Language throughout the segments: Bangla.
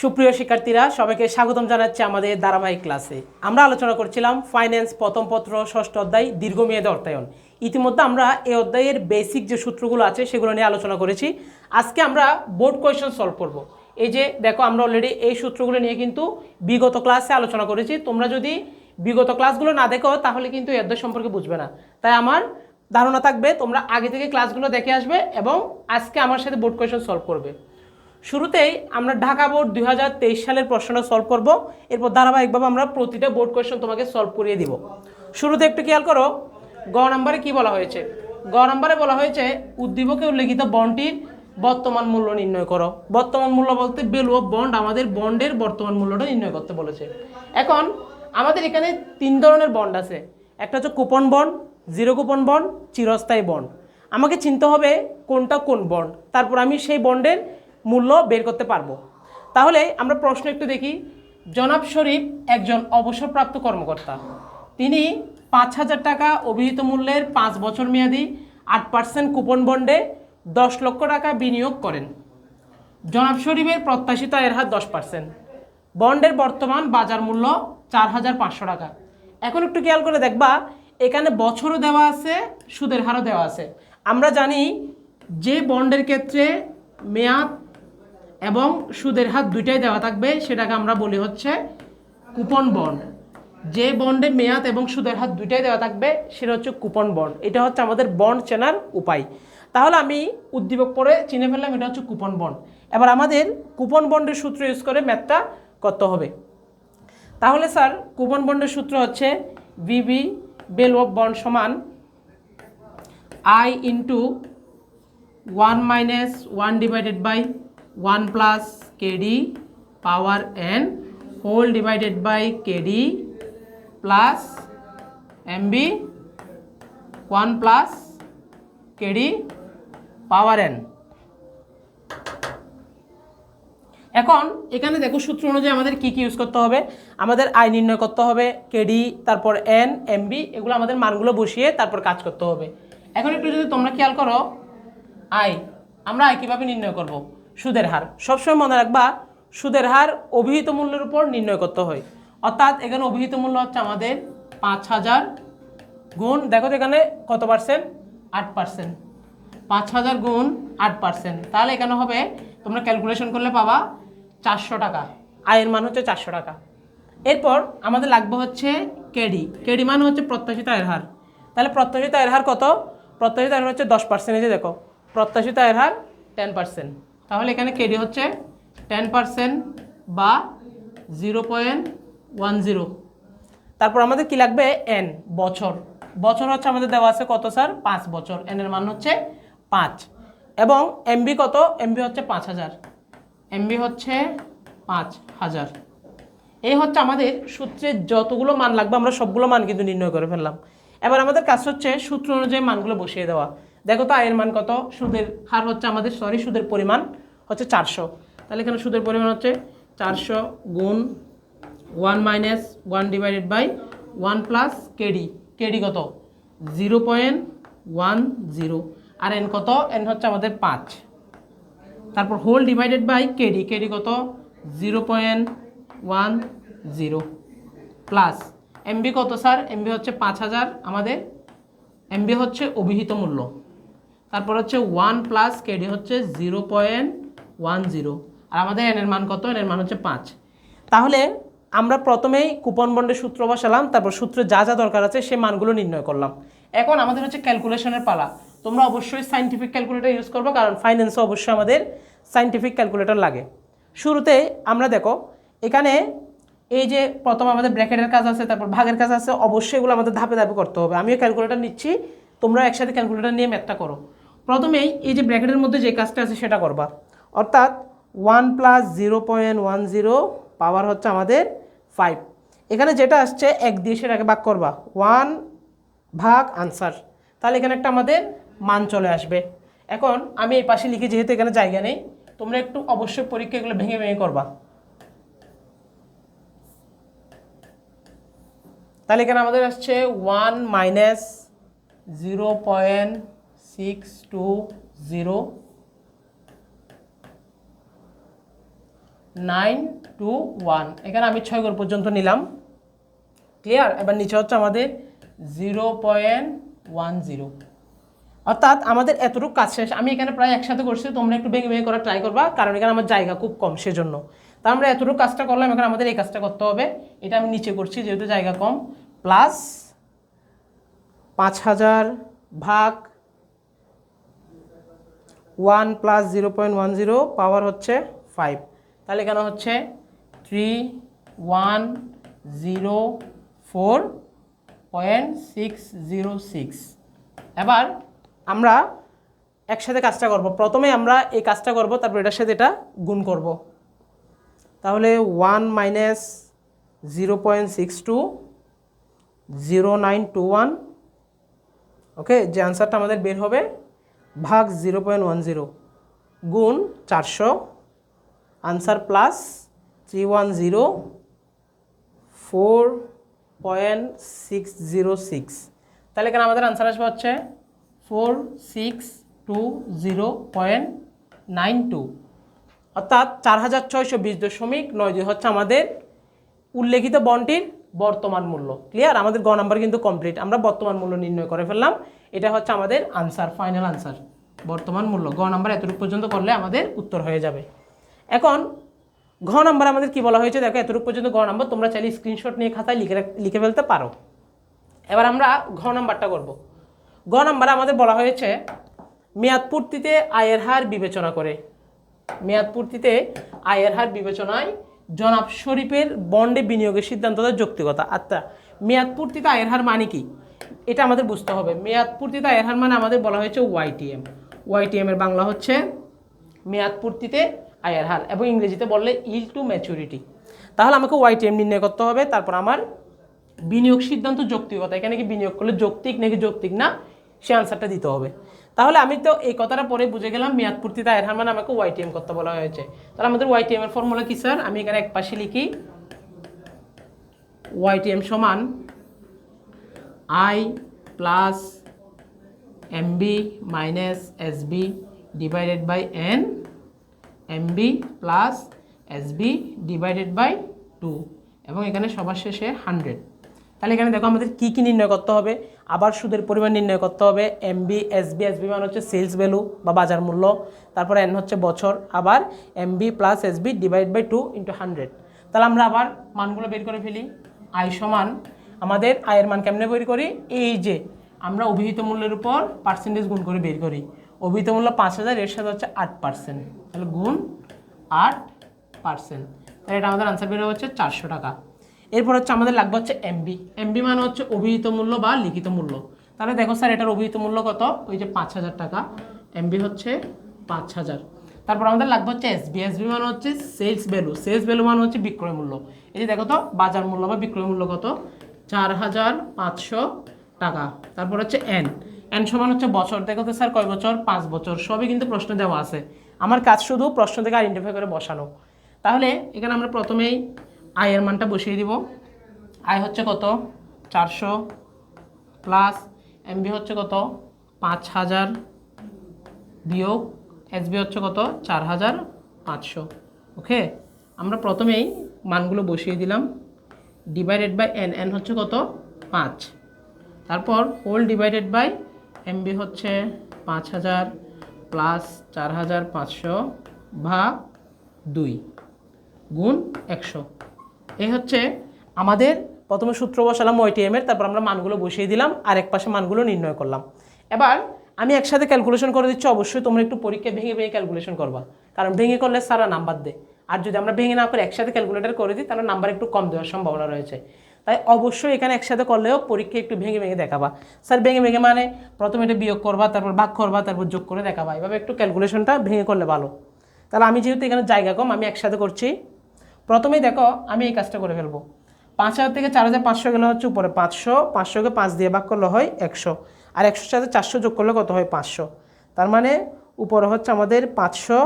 সুপ্রিয় শিক্ষার্থীরা, সবাইকে স্বাগতম জানাচ্ছি আমাদের ধারাবাহিক ক্লাসে। আমরা আলোচনা করছিলাম ফাইন্যান্স প্রথম পত্র, ষষ্ঠ অধ্যায়, দীর্ঘমেয়াদী অর্থায়ন। ইতিমধ্যে আমরা এই অধ্যায়ের বেসিক যে সূত্রগুলো আছে, সেগুলো নিয়ে আলোচনা করেছি। আজকে আমরা বোর্ড কোয়েশন সলভ করব। এই যে দেখো, আমরা অলরেডি এই সূত্রগুলো নিয়ে কিন্তু বিগত ক্লাসে আলোচনা করেছি। তোমরা যদি বিগত ক্লাসগুলো না দেখো, তাহলে কিন্তু এই অধ্যায় সম্পর্কে বুঝবে না। তাই আমার ধারণা থাকবে, তোমরা আগে থেকে ক্লাসগুলো দেখে আসবে এবং আজকে আমার সাথে বোর্ড কোয়েশন সলভ করবে। শুরুতেই আমরা ঢাকা বোর্ড দুই হাজার তেইশ সালের প্রশ্নটা সলভ করব। এরপর ধারাবাহিকভাবে আমরা প্রতিটা বোর্ড কোয়েশন তোমাকে সলভ করিয়ে দিব। শুরুতে একটু খেয়াল করো, গ নম্বরে কি বলা হয়েছে? গ নম্বরে বলা হয়েছে, উদ্দীপকে উল্লেখিত বন্ডটির বর্তমান মূল্য নির্ণয় করো। বর্তমান মূল্য বলতে ভ্যালু অফ বন্ড আমাদের বন্ডের বর্তমান মূল্যটা নির্ণয় করতে বলেছে। এখন আমাদের এখানে তিন ধরনের বন্ড আছে। একটা হচ্ছে coupon bond zero coupon bond চিরস্থায়ী বন্ড আমাকে চিনতে হবে কোনটা কোন বন্ড তারপর আমি সেই বন্ডের মূল্য বের করতে পারব। তাহলে আমরা প্রশ্ন একটু দেখি, জনাব শরীফ একজন অবসরপ্রাপ্ত কর্মকর্তা। তিনি পাঁচ হাজার টাকা অভিহিত মূল্যের পাঁচ বছর মেয়াদি আট পার্সেন্ট কুপন বন্ডে দশ লক্ষ টাকা বিনিয়োগ করেন। জনাব শরীফের প্রত্যাশিত আয়ের হার দশ পার্সেন্ট। বন্ডের বর্তমান বাজার মূল্য চার হাজার পাঁচশো টাকা। এখন একটু খেয়াল করে দেখবা, এখানে বছরও দেওয়া আছে, সুদের হারও দেওয়া আছে। আমরা জানি যে বন্ডের ক্ষেত্রে মেয়াদ এবং সুদের হার দুইটাই দেওয়া থাকবে, সেটাকে আমরা বলি হচ্ছে কুপন বন্ড। যে বন্ডে মেয়াদ এবং সুদের হার দুইটাই দেওয়া থাকবে, সেটা হচ্ছে কুপন বন্ড। এটা হচ্ছে আমাদের বন্ড চেনার উপায়। তাহলে আমি উদ্দীপক পরে চিনে ফেললাম, এটা হচ্ছে কুপন বন্ড। এবার আমাদের কুপন বন্ডের সূত্র ইউজ করে ম্যাথটা করতে হবে। তাহলে স্যার, কুপন বন্ডের সূত্র হচ্ছে বিবি বেল অফ বন্ড সমান I into one minus one divided by one plus KD power N whole divided by KD plus MB one plus KD power N. এখন এখানে দেখো সূত্র অনুযায়ী আমাদের কি কি ইউজ করতে হবে? আমাদের আই নির্ণয় করতে হবে, কেডি, তারপর এন, এমবি, এগুলো আমাদের মানগুলো বসিয়ে তারপর কাজ করতে হবে। এখন একটু যদি তোমরা খেয়াল করো, আয়, আমরা আয় কীভাবে নির্ণয় করব? সুদের হার। সবসময় মনে রাখবা, সুদের হার অভিহিত মূল্যের উপর নির্ণয় করতে হয়। অর্থাৎ এখানে অভিহিত মূল্য হচ্ছে আমাদের পাঁচ হাজার গুণ, দেখো তো এখানে কত পার্সেন্ট আট পার্সেন্ট পাঁচ হাজার গুণ আট পার্সেন্ট তাহলে এখানে হবে, তোমরা ক্যালকুলেশন করলে পাবা চারশো টাকা। আয়ের মান হচ্ছে চারশো টাকা। এরপর আমাদের লাগবে হচ্ছে কেডি কেডি মান হচ্ছে প্রত্যাশিত আয়ের হার। তাহলে প্রত্যাশিত আয়ের হার কত? প্রত্যাশিত আয়ের হার হচ্ছে দশ পার্সেন্টেজে দেখো, প্রত্যাশিত আয়ের হার টেন পার্সেন্ট তাহলে এখানে কেডি হচ্ছে টেন পার্সেন্ট বা জিরো পয়েন্ট ওয়ান জিরো তারপর আমাদের কি লাগবে? এন বছর। বছর হচ্ছে আমাদের দেওয়া আছে কত, স্যার? পাঁচ বছর। এন এর মান হচ্ছে পাঁচ। এবং এমবি কত? এমবি হচ্ছে পাঁচ হাজার। এমবি হচ্ছে পাঁচ হাজার। এই হচ্ছে আমাদের সূত্রের যতগুলো মান লাগবে, আমরা সবগুলো মান কিন্তু নির্ণয় করে ফেললাম। এবার আমাদের কাজ হচ্ছে সূত্র অনুযায়ী মানগুলো বসিয়ে দেওয়া। দেখো তো, আয়ের মান কত? সুদের হার হচ্ছে আমাদের সরি সুদের পরিমাণ হচ্ছে চারশো। তাহলে এখানে সুদের পরিমাণ হচ্ছে চারশো গুণ one minus one divided by one plus KD KD কত? জিরো পয়েন্ট ওয়ান জিরো আর এন কত? এন হচ্ছে আমাদের পাঁচ। তারপর whole divided by KD KD কত? Zero point one zero plus MB কত স্যার এমবি হচ্ছে পাঁচ হাজার। আমাদের এমবি হচ্ছে অভিহিত মূল্য। তারপর হচ্ছে ওয়ান প্লাস কেডি হচ্ছে জিরো পয়েন্ট ওয়ান জিরো আর আমাদের এনের মান কত? এনের মান হচ্ছে পাঁচ। তাহলে আমরা প্রথমেই কুপন বন্ডের সূত্র বসালাম, তারপর সূত্রে যা যা দরকার আছে সেই মানগুলো নির্ণয় করলাম। এখন আমাদের হচ্ছে ক্যালকুলেশনের পালা। তোমরা অবশ্যই সাইন্টিফিক ক্যালকুলেটর ইউজ করব, কারণ ফাইন্যান্সে অবশ্যই আমাদের সাইন্টিফিক ক্যালকুলেটর লাগে। শুরুতে আমরা দেখো, এখানে এই যে প্রথম আমাদের ব্র্যাকেটের কাজ আছে, তারপর ভাগের কাজ আছে, অবশ্যই এগুলো আমাদের ধাপে ধাপে করতে হবে। আমিও ক্যালকুলেটর নিচ্ছি তোমরা একসাথে ক্যালকুলেটর নিয়ে ম্যাথটা করো। প্রথমেই এই যে ব্র্যাকেটের মধ্যে যে কাজটা আছে সেটা করবা। অর্থাৎ one plus zero point one zero power হচ্ছে আমাদের ফাইভ। এখানে যেটা আসছে, এক দিয়ে সেটাকে ভাগ করবা। ওয়ান ভাগ আনসার। তাহলে এখানে একটা আমাদের মান চলে আসবে। এখন আমি এই পাশে লিখে, যেহেতু এখানে জায়গা নেই, তোমরা একটু অবশ্যই পরীক্ষা এগুলো ভেঙে ভেঙে করবা। তাহলে এখানে আমাদের আসছে one minus zero point six two zero nine two one এখানে আমি ছয় ঘর পর্যন্ত নিলাম। ক্লিয়ার এবার নিচে হচ্ছে আমাদের জিরো পয়েন্ট ওয়ান জিরো অর্থাৎ আমাদের এতটুকু কাজ শেষ। আমি এখানে প্রায় একসাথে করছি, তোমরা একটু ভেঙে ভেঙে করার ট্রাই করবা, কারণ এখানে আমার জায়গা খুব কম সেজন্য। তা আমরা এতটুকু কাজটা করলাম, এখন আমাদের এই কাজটা করতে হবে। এটা আমি নিচে করছি, যেহেতু জায়গা কম। প্লাস পাঁচ হাজার ভাগ one plus zero point one zero power হচ্ছে ফাইভ। তাহলে কেন হচ্ছে three one zero four point six zero six. এবার আমরা একসাথে কাজটা করব। প্রথমে আমরা এই কাজটা করব, তারপর এটার সাথে এটা গুণ করব। তাহলে one minus zero point six two zero nine two one. Okay, যে আনসারটা আমাদের বের হবে ভাগ জিরো পয়েন্ট ওয়ান জিরো গুণ চারশো, answer plus three one zero four point six zero six. তাহলে এখানে আমাদের আনসার আসবে হচ্ছে four six two zero point nine two. অর্থাৎ চার হাজার ছয়শো বিশ দশমিক নয় দুই হচ্ছে আমাদের উল্লেখিত বন্ডটির বর্তমান মূল্য। ক্লিয়ার আমাদের গ নাম্বার কিন্তু কমপ্লিট আমরা বর্তমান মূল্য নির্ণয় করে ফেললাম। এটা হচ্ছে আমাদের আনসার ফাইনাল আনসার বর্তমান মূল্য। গ নাম্বার এতটুকু পর্যন্ত করলে আমাদের উত্তর হয়ে যাবে। এখন, ঘ নাম্বার আমাদের কি বলা হয়েছে? দেখো, এতটুকু পর্যন্ত গ নাম্বার তোমরা চাইলে স্ক্রিনশট নিয়ে খাতায় লিখে লিখে ফেলতে পারো। এবার আমরা ঘ নাম্বারটা করব। গ নাম্বারে আমাদের বলা হয়েছে, মেয়াদ পূর্তিতে আয়ের হার বিবেচনা করে। মেয়াদ পূর্তিতে আয়ের হার বিবেচনায় জনাব শরীফের বন্ডে বিনিয়োগের সিদ্ধান্তটা যৌক্তিকতা। আচ্ছা মেয়াদ পূর্তিতে আয়ের হার মানে কি? এটা আমাদের বুঝতে হবে। মেয়াদ পূর্তিতে আয়ের মানে আমাদের বলা হয়েছে ওয়াইটিএম ওয়াইটিএম এর বাংলা হচ্ছে মেয়াদ পূর্তিতে আয়ের হার এবং ইংরেজিতে বললে ইল টু ম্যাচুরিটি। তাহলে আমাকে ওয়াইটিএম নির্ণয় করতে হবে, তারপর আমার বিনিয়োগ সিদ্ধান্ত যৌক্তিকতা। এখানে কি বিনিয়োগ করলে যৌক্তিক নাকি যৌক্তিক না? সে আনসারটা দিতে হবে। তাহলে আমি তো এই কথাটা পরে বুঝে গেলাম মেয়াদ পূর্তিতে আয়ের হার মানে আমাকে ওয়াইটিএম করতে বলা হয়েছে। তাহলে আমাদের ওয়াইটিএম এর ফর্মুলা কি স্যার আমি এখানে এক পাশে লিখি ওয়াইটিএম সমান I plus MB minus SB divided by N MB plus SB divided by two এবং এখানে সবার শেষে হান্ড্রেড তাহলে এখানে দেখো আমাদের কী কী নির্ণয় করতে হবে? আবার সুদের পরিমাণ নির্ণয় করতে হবে। এমবি এসবি এসবি মানে হচ্ছে সেলস ভ্যালু বা বাজার মূল্য। তারপর এন হচ্ছে বছর। আবার MB plus SB divide by two into hundred তাহলে আমরা আবার মানগুলো বের করে ফেলি। আয় সমান আমাদের আয়ের মান কেমনে বের করি? এই যে, আমরা অভিহিত মূল্যের উপর পার্সেন্টেজ গুণ করে বের করি। অভিহিত মূল্য পাঁচ হাজার, এর সাথে হচ্ছে আট পার্সেন্ট তাহলে গুণ আট পার্সেন্ট তাহলে এটা আমাদের আনসার বের হচ্ছে চারশো টাকা। এরপর হচ্ছে আমাদের লাগবে হচ্ছে এমবি এমবি মানে হচ্ছে অভিহিত মূল্য বা লিখিত মূল্য। তাহলে দেখো স্যার, এটার অভিহিত মূল্য কত? ওই যে পাঁচ হাজার টাকা। এমবি হচ্ছে পাঁচ হাজার। তারপর আমাদের লাগবে হচ্ছে এসবি এসবি মানে হচ্ছে সেলস ভ্যালু সেলস ভ্যালু মানে হচ্ছে বিক্রয় মূল্য। এই যে দেখো তো, বাজার মূল্য বা বিক্রয় মূল্য কত? চার হাজার পাঁচশো টাকা। তারপর হচ্ছে এন এন সমান হচ্ছে বছর। দেখো তো স্যার, কয় বছর? পাঁচ বছর। সবই কিন্তু প্রশ্ন দেওয়া আছে। আমার কাজ শুধু প্রশ্ন থেকে আইডেন্টিফাই করে বসানো। তাহলে এখানে আমরা প্রথমেই আয়ের মানটা বসিয়ে দিব। আয় হচ্ছে কত? চারশো প্লাস এমবি হচ্ছে কত? পাঁচ হাজার বিয়োগ এসবি হচ্ছে কত? চার হাজার পাঁচশো। ওকে? আমরা প্রথমেই মানগুলো বসিয়ে দিলাম। ডিভাইডেড বাই এন এন হচ্ছে কত? পাঁচ। তারপর হোল ডিভাইডেড বাই এমবি হচ্ছে পাঁচ হাজার প্লাস চার হাজার পাঁচশো ভাগ দুই গুণ একশো। এই হচ্ছে আমাদের প্রথমে সূত্র বসালাম ওইটিএম এর, তারপর আমরা মানগুলো বসিয়ে দিলাম, আর এক পাশে মানগুলো নির্ণয় করলাম। এবার আমি একসাথে ক্যালকুলেশন করে দিচ্ছি, অবশ্যই তোমরা একটু পরীক্ষা ভেঙে ভেঙে ক্যালকুলেশন করবা, কারণ ভেঙে করলে সারা নাম্বার দে। আর যদি আমরা ভেঙে না করে একসাথে ক্যালকুলেটর করে দিই, তাহলে নাম্বার একটু কম দেওয়ার সম্ভাবনা রয়েছে। তাই অবশ্যই এখানে একসাথে করলেও পরীক্ষা একটু ভেঙে ভেঙে দেখাবা। স্যার, ভেঙে ভেঙে মানে প্রথমে এটা বিয়োগ করবা, তারপর ভাগ করবা, তারপর যোগ করে দেখাবা। এভাবে একটু ক্যালকুলেশনটা ভেঙে করলে ভালো। তাহলে আমি যেহেতু এখানে জায়গা কম, আমি একসাথে করছি। প্রথমেই দেখো, আমি এই কাজটা করে ফেলব। পাঁচ হাজার থেকে চার হাজার পাঁচশো গেলে হচ্ছে উপরে পাঁচশো, পাঁচশোকে পাঁচ দিয়ে ভাগ করলে হয় একশো। আর একশোর সাথে চারশো যোগ করলে কত হয়? পাঁচশো। তার মানে উপরে হচ্ছে আমাদের পাঁচশো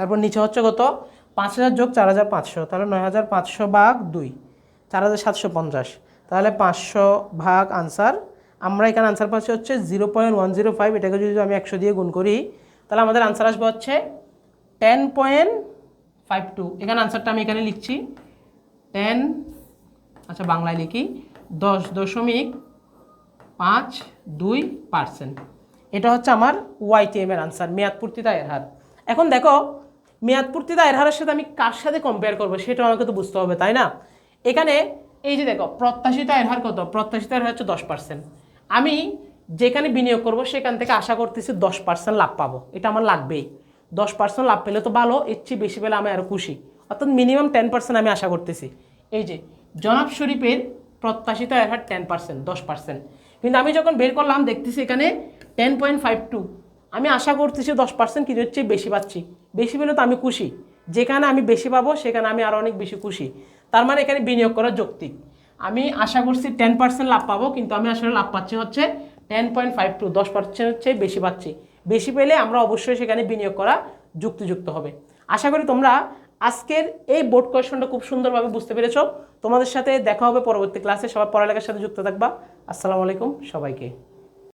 তারপর নিচে হচ্ছে কত? পাঁচ হাজার যোগ চার হাজার পাঁচশো, তাহলে নয় হাজার পাঁচশো ভাগ দুই, চার হাজার সাতশো পঞ্চাশ। তাহলে পাঁচশো ভাগ আনসার আমরা এখানে আনসার পাচ্ছি হচ্ছে zero point one zero five এটাকে যদি আমি একশো দিয়ে গুণ করি, তাহলে আমাদের আনসার আসবে হচ্ছে টেন পয়েন্ট ফাইভ টু এখানে আনসারটা আমি এখানে লিখছি টেন আচ্ছা বাংলায় লিখি, দশ দশমিক পাঁচ দুই পার্সেন্ট এটা হচ্ছে আমার ওয়াইটিএমের আনসার মেয়াদ পূর্তিতা আয়ের হার। এখন দেখো মেয়াদ পূর্তিতা আয়ের হারের সাথে আমি কার সাথে কম্পেয়ার করব সেটা আমাকে তো বুঝতে হবে, তাই না? এখানে এই যে দেখো, প্রত্যাশিত আয়ের হার কত? প্রত্যাশিত আয়ের হার হচ্ছে দশ পার্সেন্ট আমি যেখানে বিনিয়োগ করব সেখান থেকে আশা করতেছি দশ পার্সেন্ট লাভ পাবো। এটা আমার লাগবেই। দশ পার্সেন্ট লাভ পেলে তো ভালো, এর চেয়ে বেশি পেলে আমি আরও খুশি। অর্থাৎ মিনিমাম টেন পার্সেন্ট আমি আশা করতেছি। এই যে, জনাব শরীফের প্রত্যাশিত আয়ের হার টেন পার্সেন্ট দশ পার্সেন্ট কিন্তু আমি যখন বের করলাম, দেখতেছি এখানে টেন পয়েন্ট ফাইভ টু আমি আশা করতেছি দশ পার্সেন্ট কিছু হচ্ছে বেশি পাচ্ছি। বেশি পেলে তো আমি খুশি। যেখানে আমি বেশি পাবো, সেখানে আমি আরও অনেক বেশি খুশি। তার মানে এখানে বিনিয়োগ করা যৌক্তিক। আমি আশা করছি টেন পার্সেন্ট লাভ পাবো, কিন্তু আমি আসলে লাভ পাচ্ছি হচ্ছে টেন পয়েন্ট ফাইভ টু দশ পার্সেন্ট হচ্ছে বেশি পাচ্ছি। বেশি পেলে আমরা অবশ্যই সেখানে বিনিয়োগ করা যুক্তিযুক্ত হবে। আশা করি তোমরা আজকের এই বোর্ড কোয়েশনটা খুব সুন্দরভাবে বুঝতে পেরেছ। তোমাদের সাথে দেখা হবে পরবর্তী ক্লাসে সবাই পড়ালেখার সাথে যুক্ত থাকবা। আসসালামু আলাইকুম সবাইকে।